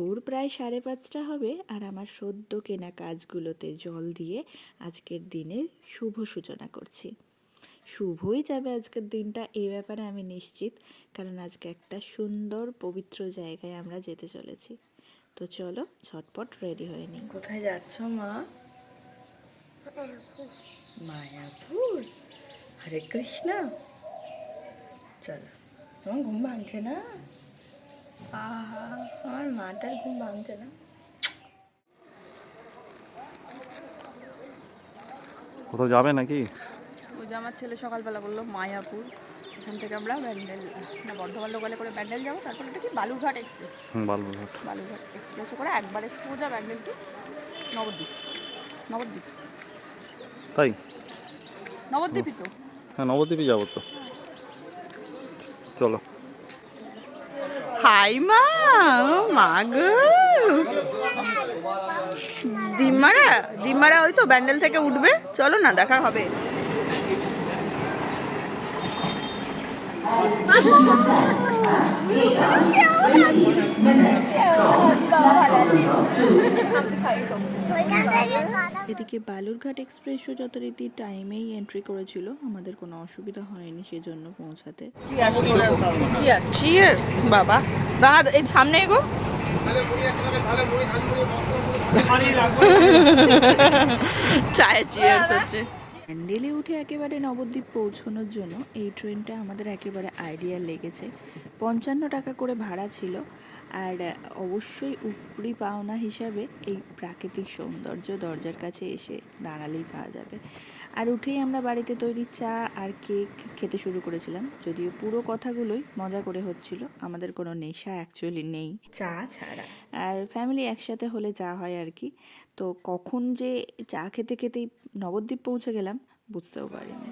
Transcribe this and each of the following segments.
ভোর প্রায় সাড়ে পাঁচটা হবে আর আমার সদ্য কেনা কাজগুলোতে জল দিয়ে আজকের দিনের শুভ সূচনা করছি। শুভই যাবে আজকের দিনটা এই ব্যাপারে আমি নিশ্চিত, কারণ আজকে একটা সুন্দর পবিত্র জায়গায় আমরা যেতে চলেছি। তো চলো, ঝটপট রেডি হয়ে নিই। কোথায় যাচ্ছ মা? মায়াপুর? হরে কৃষ্ণ। চলো, তোমার ঘুম ভাঙছে না? আহা আমার মাথার ঘুম ভাঙছে না। কোথাও যাবে নাকি? ওই যে আমার ছেলে সকালবেলা বলল মায়াপুর। এখান থেকে আমরা ব্যান্ডেল না বর্ধমান লোকালে করে ব্যান্ডেল যাব। তারপর এটা কি? বালুরঘাট এক্সপ্রেস। হুম বালুরঘাট। বালুরঘাট এক্সপ্রেসে করে একবারে সোজা ব্যান্ডেল টু নবদ্বীপ। নবদ্বীপ। তাই? নবদ্বীপই তো। হ্যাঁ নবদ্বীপে যাব তো। চলো। হাই মা মা গো। দিমারা দিমারা ওই তো ব্যান্ডেল থেকে উঠবে। চলো না, দেখা হবে। এদিকে বালুরঘাট এক্সপ্রেসও যথারীতি টাইমেই এন্ট্রি করেছিল। আমাদের কোনো অসুবিধা হয়নি সেজন্য পৌঁছাতে। চিয়ার্স বাবা। দাঁড়া এই সামনে এগো। চায়ে চিয়ার্স হচ্ছে। প্যান্ডেলে উঠে একেবারে নবদ্বীপ পৌঁছানোর জন্য এই ট্রেনটা আমাদের একেবারে আইডিয়া লেগেছে। পঞ্চান্ন টাকা করে ভাড়া ছিল। আর অবশ্যই উপরি পাওনা হিসাবে এই প্রাকৃতিক সৌন্দর্য দরজার কাছে এসে দাঁড়ালেই পাওয়া যাবে। আর উঠেই আমরা বাড়িতে তৈরি চা আর কেক খেতে শুরু করেছিলাম। যদিও পুরো কথাগুলোই মজা করে হচ্ছিল আমাদের কোনো নেশা অ্যাকচুয়ালি নেই। চা ছাড়া? আর ফ্যামিলি একসাথে হলে যা হয় আর কি। তো কখন যে চা খেতে খেতেই নবদ্বীপ পৌঁছে গেলাম বুঝতেও পারিনি।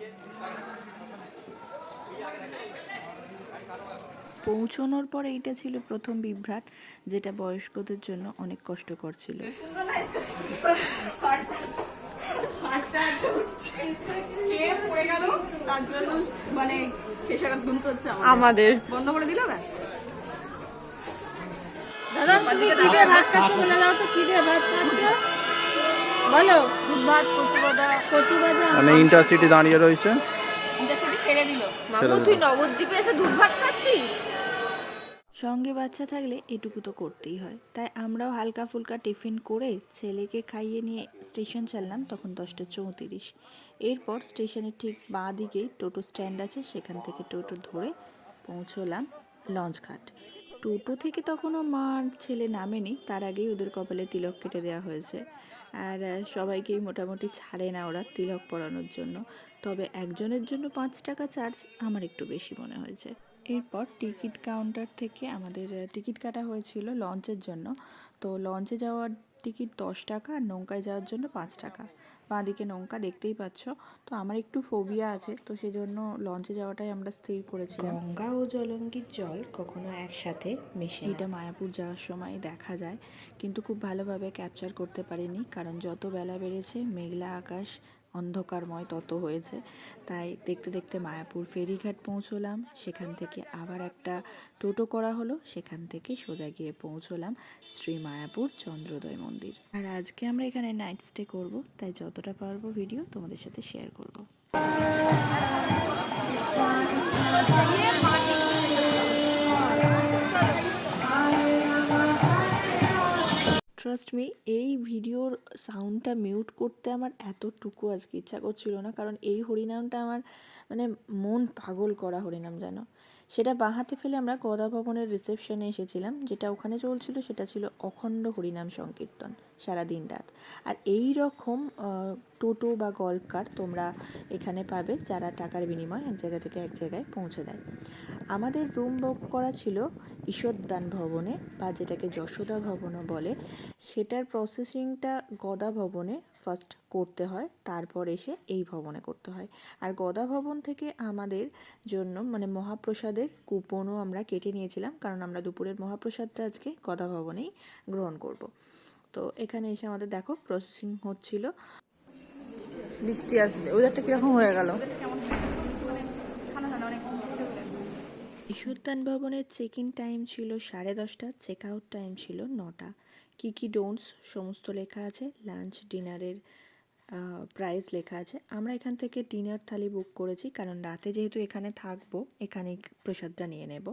পৌঁছানোর পর এইটা ছিল প্রথম বিভ্রাট যেটা বয়স্কদের জন্য অনেক কষ্টকর ছিল। কে পড়ে গেল তার জন্য মানে খেসারাত গুনতে হচ্ছে আমাদের বন্ধ করে দিল ব্যাস দাদা তুমি তো বলো ভাত কচু কচু মানে ইন্টারসিটি দাঁড়িয়ে রয়েছে। ছেড়ে দিল। মামু তুই নবদ্বীপে এসে দুধ ভাত খাচ্ছিস? সঙ্গে বাচ্চা থাকলে এটুকু তো করতেই হয়। তাই আমরাও হালকা ফুলকা টিফিন করে ছেলেকে খাইয়ে নিয়ে স্টেশন চাললাম তখন দশটা চৌত্রিশ। এরপর স্টেশনের ঠিক বাঁ দিকেই টোটো স্ট্যান্ড আছে সেখান থেকে টোটো ধরে পৌঁছলাম লঞ্চঘাট। টোটো থেকে তখনও মার ছেলে নামেনি, তার আগেই ওদের কপালে তিলক কেটে দেওয়া হয়েছে। আর সবাইকেই মোটামুটি ছাড়ে না ওরা তিলক পরানোর জন্য। তবে একজনের জন্য পাঁচ টাকা চার্জ আমার একটু বেশি মনে হয়েছে। এরপর টিকিট কাউন্টার থেকে আমাদের টিকিট কাটা হয়েছিল লঞ্চের জন্য। তো লঞ্চে যাওয়ার টিকিট দশ টাকা আর নৌকায় যাওয়ার জন্য পাঁচ টাকা। বাঁদিকে নৌকা দেখতেই পাচ্ছ। তো আমার একটু ফোবিয়া আছে তো সেজন্য লঞ্চে যাওয়াটাই আমরা স্থির করেছিলাম। গঙ্গা ও জলঙ্গির জল কখনো একসাথে মেশে এটা মায়াপুর যাওয়ার সময় দেখা যায়। কিন্তু খুব ভালোভাবে ক্যাপচার করতে পারিনি কারণ যত বেলা বেড়েছে মেঘলা আকাশ অন্ধকারময় তত হয়েছে। তাই দেখতে দেখতে মায়াপুর ফেরিঘাট পৌঁছলাম। সেখান থেকে আবার একটা টোটো করা হলো। সেখান থেকে সোজা গিয়ে পৌঁছলাম শ্রী মায়াপুর চন্দ্রোদয় মন্দির। আর আজকে আমরা এখানে নাইট স্টে করব। তাই যতটা পারব ভিডিও তোমাদের সাথে শেয়ার করব। ট্রাস্ট মি এই ভিডিওর সাউন্ডটা মিউট করতে আমার এতটুকু আজকে ইচ্ছা করছিল না। কারণ এই হরিনামটা আমার মানে মন পাগল করা হরিনাম যেন। সেটা বাঁ হাতে ফেলে আমরা গদা ভবনের রিসেপশনে এসেছিলাম, যেটা ওখানে চলছিল, সেটা ছিল অখণ্ড হরিনাম সংকীর্তন সারা দিন রাত। আর এই রকম টোটো বা গল্ফ কার তোমরা এখানে পাবে, যারা টাকার বিনিময়ে এক জায়গা থেকে এক জায়গায় পৌঁছে দেয়। আমাদের রুম বুক করা ছিল ঈশ্বরদান ভবনে, বা যেটাকে যশোদা ভবনও বলে। সেটার প্রসেসিংটা গদা ভবনে ফার্স্ট করতে হয় তারপর এসে এই ভবনে করতে হয়। আর গদা ভবন থেকে আমাদের জন্য মানে মহাপ্রসাদের কুপনও আমরা কেটে নিয়েছিলাম কারণ আমরা দুপুরের মহাপ্রসাদটা আজকে গদা ভবনেই গ্রহণ করব। তো এখানে এসে আমাদের দেখো প্রসেসিং হচ্ছিল। বৃষ্টি আসবে ওদেরটা কীরকম হয়ে গেল? ঈশ্বরদান ভবনের চেক ইন টাইম ছিল সাড়ে দশটা চেক আউট টাইম ছিল নটা। কী কী ডোন্টস সমস্ত লেখা আছে? লাঞ্চ ডিনারের প্রাইস লেখা আছে। আমরা এখান থেকে ডিনার থালি বুক করেছি, কারণ রাতে যেহেতু এখানে থাকব, এখানেই প্রসাদটা নিয়ে নেব।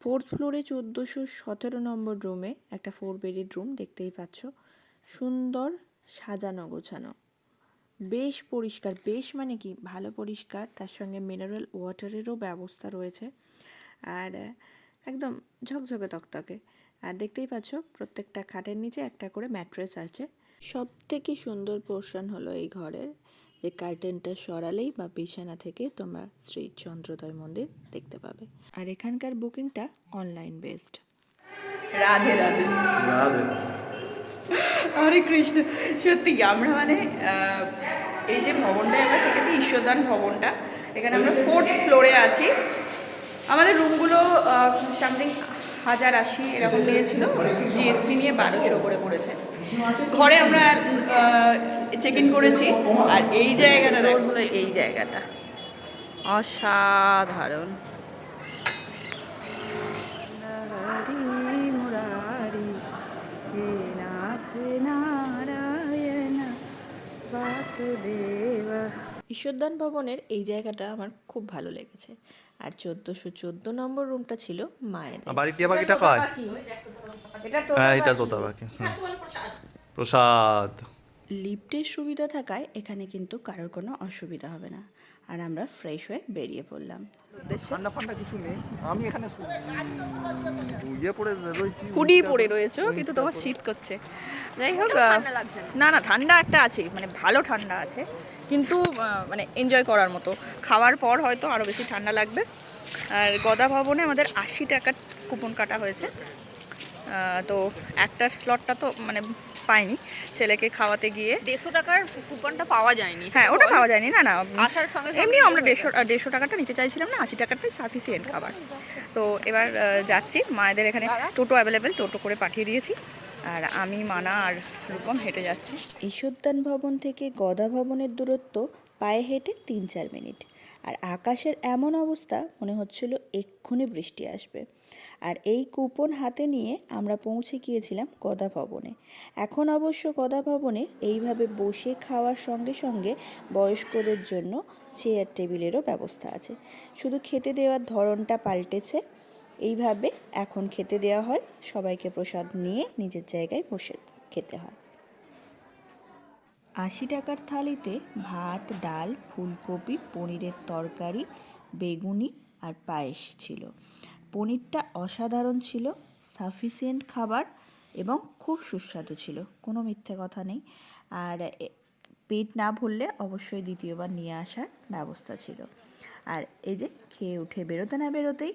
ফোর্থ ফ্লোরে চোদ্দোশো সতেরো নম্বর রুমে একটা ফোর বেডেড রুম দেখতেই পাচ্ছ। সুন্দর সাজানো, গোছানো। বেশ পরিষ্কার, বেশ মানে কি, ভালো পরিষ্কার। তার সঙ্গে মিনারেল ওয়াটারেরও ব্যবস্থা রয়েছে। আর, একদম ঝকঝকে তকতকে। আর দেখতেই পাচ্ছ প্রত্যেকটা খাটের নিচে একটা করে ম্যাট্রেস আছে। সব থেকে সুন্দর পোর্শন হলো এই ঘরের যে কার্টেনটা সরালেই বা বিছানা থেকে তোমরা শ্রী চন্দ্রোদয় মন্দির দেখতে পাবে। আর এখানকার বুকিংটা অনলাইন বেসড। রাধে রাধে। হরে কৃষ্ণ। সত্যি আমরা মানে আহ, এই যে ভবনটায় আমরা থেকেছি ঈশ্বরদান ভবনটা এখানে আমরা ফোর্থ ফ্লোরে আছি। আমাদের রুমগুলো সামথিং হাজার আশি এরকম নিয়েছিল জিএসটি নিয়ে বারোশো করে পড়েছে। ঘরে আমরা চেক ইন করেছি। আর এই জায়গাটা দেখো, এই জায়গাটা। অসাধারণ। নারায়ণ, বাসুদেব। ঈশ্বরদান ভবনের এই জায়গাটা আমার খুব ভালো লেগেছে। আর চোদ্দোশো চোদ্দ নম্বর রুমটা ছিল মায়ের। বাড়ির টিয়া পাখিটা কয়? হ্যাঁ এটা তোতা পাখি প্রসাদ। লিফটের সুবিধা থাকায় এখানে কিন্তু কারোর কোনো অসুবিধা হবে না। আর আমরা ফ্রেশ হয়ে বেরিয়ে পড়লাম। ঠান্ডা ফান্ডা কিছু নেই আমি এখানে ইয়ে পড়ে রয়েছি হুডি পরে রয়েছো কিন্তু তোমার শীত করছে। যাই হোক না না ঠান্ডা একটা আছে মানে ভালো ঠান্ডা আছে। কিন্তু মানে এনজয় করার মতো। খাওয়ার পর হয়তো আরও বেশি ঠান্ডা লাগবে। আর গদা ভবনে আমাদের আশি টাকার কুপন কাটা হয়েছে। তো একটার স্লটটা তো মানে পাইনি। ছেলেকে খাওয়াতে গিয়ে। দেড়শো টাকার কুপনটা পাওয়া যায়নি হ্যাঁ ওটা পাওয়া যায়নি। না না আসার সঙ্গে এমনিও আমরা দেড়শো দেড়শো টাকাটা নিতে চাইছিলাম না আশি টাকাটাই সাফিসিয়েন্ট খাবার। তো এবার যাচ্ছি। মায়েদের এখানে টোটো অ্যাভেলেবেল টোটো করে পাঠিয়ে দিয়েছি। আর আমি, মানা আর রূপম হেঁটে যাচ্ছি। ঈশ্বরদান ভবন থেকে গদা ভবনের দূরত্ব পায়ে হেঁটে তিন চার মিনিট। আর আকাশের এমন অবস্থা মনে হচ্ছিল এক্ষুনি বৃষ্টি আসবে। আর এই কুপন হাতে নিয়ে আমরা পৌঁছে গিয়েছিলাম গদা ভবনে। এখন অবশ্য গদা ভবনে এইভাবে বসে খাওয়ার সঙ্গে সঙ্গে বয়স্কদের জন্য চেয়ার টেবিলেরও ব্যবস্থা আছে। শুধু খেতে দেওয়ার ধরনটা পাল্টেছে এইভাবে এখন খেতে দেওয়া হয়। সবাইকে প্রসাদ নিয়ে নিজের জায়গায় বসে খেতে হয়। আশি টাকার থালিতে ভাত, ডাল, ফুলকপি, পনিরের তরকারি, বেগুনি আর পায়েস ছিল। পনিরটা অসাধারণ ছিল, সাফিসিয়েন্ট খাবার এবং খুব সুস্বাদু ছিল, কোনো মিথ্যে কথা নেই। আর পেট না ভরলে অবশ্যই দ্বিতীয়বার নিয়ে আসার ব্যবস্থা ছিল। আর এই যে খেয়ে উঠে বেরোতে না বেরোতেই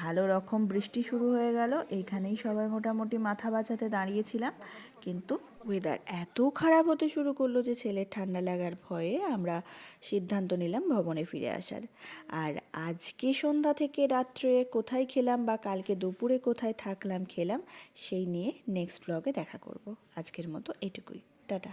ভালো রকম বৃষ্টি শুরু হয়ে গেল। এইখানেই সবাই মোটামুটি মাথা বাঁচাতে দাঁড়িয়েছিলাম। কিন্তু ওয়েদার এত খারাপ হতে শুরু করল যে ছেলের ঠান্ডা লাগার ভয়ে আমরা সিদ্ধান্ত নিলাম ভবনে ফিরে আসার। আর আজকে সন্ধ্যা থেকে রাত্রে কোথায় খেলাম বা কালকে দুপুরে কোথায় থাকলাম খেলাম, সেই নিয়ে নেক্সট ব্লগে দেখা করব। আজকের মতো এটুকুই। টাটা।